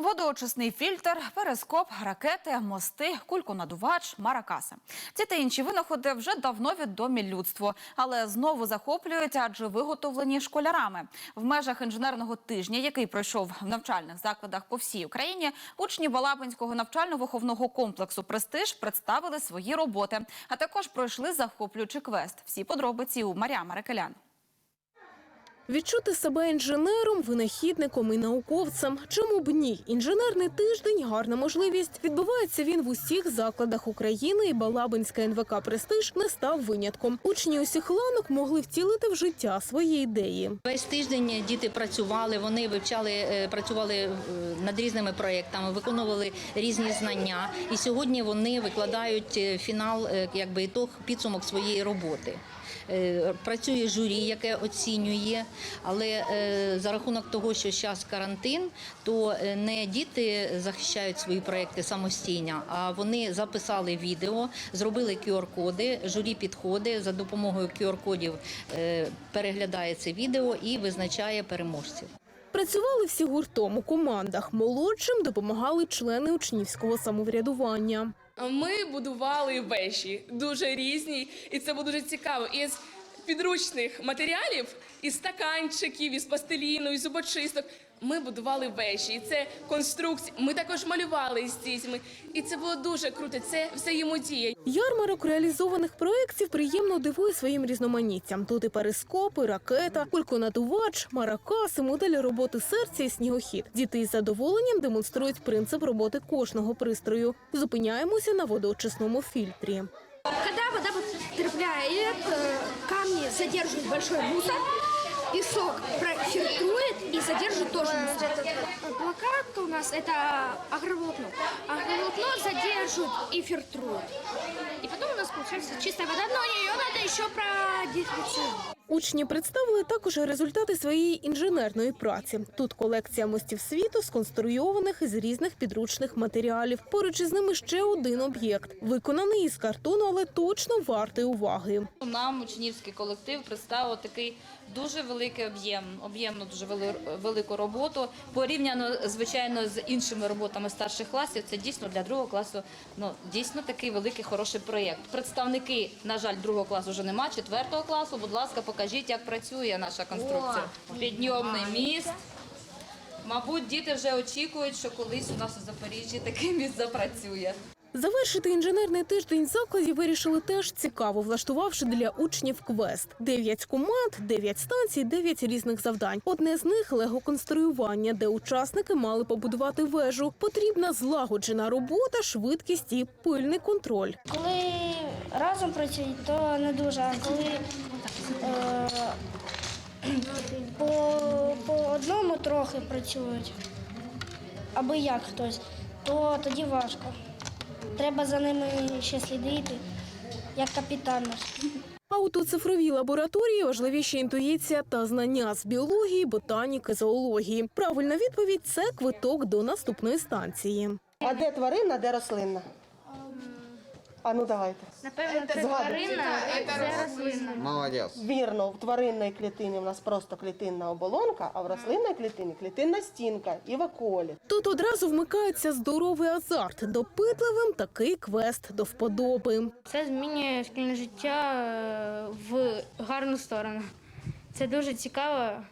Водоочисний фільтр, перископ, ракети, мости, кульконадувач, маракаси. Ці та інші винаходи вже давно відомі людству, але знову захоплюють, адже виготовлені школярами. В межах інженерного тижня, який пройшов в навчальних закладах по всій Україні, учні Балабинського навчально-виховного комплексу Престиж представили свої роботи, а також пройшли захоплюючий квест. Всі подробиці у Марія Марекелян. Відчути себе інженером, винахідником і науковцем. Чому б ні? Інженерний тиждень гарна можливість. Відбувається він в усіх закладах України, і Балабинська НВК Престиж не став винятком. Учні усіх ланок могли втілити в життя свої ідеї. Весь тиждень діти працювали, вони вивчали, е, працювали е, над різними проєктами, виконували різні знання. І сьогодні вони викладають е, фінал, якби ітог, підсумок своєї роботи. Працює журі, яке оцінює, але е, за рахунок того, що зараз карантин, то е, не діти захищають свої проекти самостійно, а вони записали відео, зробили QR-коди, журі підходить за допомогою QR-кодів е, переглядає це відео і визначає переможців. Працювали всі гуртом у командах. Молодшим допомагали члени учнівського самоврядування. Ми будували вежі дуже різні, і це було дуже цікаво. Із підручних матеріалів, із стаканчиків, із пластиліну, із зубочисток. Ми будували вежі. І це конструкції. Ми також малювали з дітьми. І це було дуже круто. Це взаємодія. Ярмарок реалізованих проєктів приємно дивує своїм різноманіттям. Тут і перископи, ракета, кульконадувач, маракаси, модель роботи серця і снігохід. Діти із задоволенням демонструють принцип роботи кожного пристрою. Зупиняємося на водоочисному фільтрі. Когда вода потребляет, камни задерживают большой мусор, песок профильтрует и задержит тоже мусор. Плакат у нас это агроволокно. Агроволокно задерживает и фильтрует. И потом у нас получается чистая вода, но ее надо еще продезинфицировать. Учні представили також результати своєї інженерної праці. Тут колекція мостів світу, сконструйованих із різних підручних матеріалів. Поруч із ними ще один об'єкт, виконаний із картону, але точно вартий уваги. Нам учнівський колектив представив такий дуже великий об'єм, об'ємну дуже велику роботу. Порівняно, звичайно, з іншими роботами старших класів, це дійсно для другого класу ну, дійсно такий великий хороший проєкт. Представники, на жаль, другого класу вже нема, четвертого класу. Будь ласка, покажіть, як працює наша конструкція. Підйомний міст. Мабуть, діти вже очікують, що колись у нас у Запоріжжі такий міст запрацює. Завершити інженерний тиждень закладів вирішили теж цікаво, влаштувавши для учнів квест. Дев'ять команд, дев'ять станцій, дев'ять різних завдань. Одне з них лего-конструювання, де учасники мали побудувати вежу. Потрібна злагоджена робота, швидкість і пильний контроль. Коли разом працюють, то не дуже. А коли по, по одному трохи працюють, аби як хтось, то тоді важко. Треба за ними ще слідити, як капітан наш. А у цифровій лабораторії важливіші інтуїція та знання з біології, ботаніки, зоології. Правильна відповідь це квиток до наступної станції. А де тварина, де рослинна? А ну давайте. Напевно, це тварина, це рослина. Молодец. Вірно, в тваринній клітині в нас просто клітинна оболонка, а в рослинній клітині клітинна стінка і вакуоліт. Тут одразу вмикається здоровий азарт. Допитливим такий квест до вподоби. Це змінює шкільне життя е, в гарну сторону. Це дуже цікаво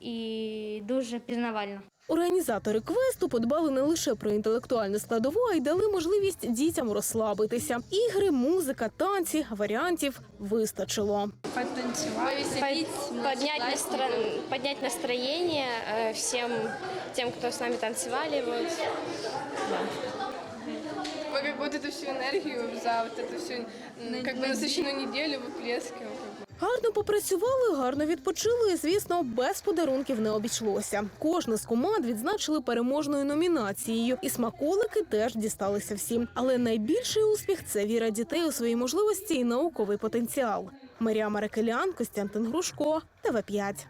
і дуже пізнавально. Організатори квесту подбали не лише про інтелектуальну складову, а й дали можливість дітям розслабитися. Ігри, музика, танці, варіантів вистачило. Поднять, настро... Поднять настроение э, всем тем, кто с нами танцевали. Вот. Ми як вот эту всю енергію за вот эту всю м, как бы насичену неделю виплескиваємо. Гарно попрацювали, гарно відпочили. Звісно, без подарунків не обійшлося. Кожна з команд відзначили переможною номінацією, і смаколики теж дісталися всім. Але найбільший успіх це віра дітей у свої можливості і науковий потенціал. Марія Марекелян, Костянтин Грушко, ТВ 5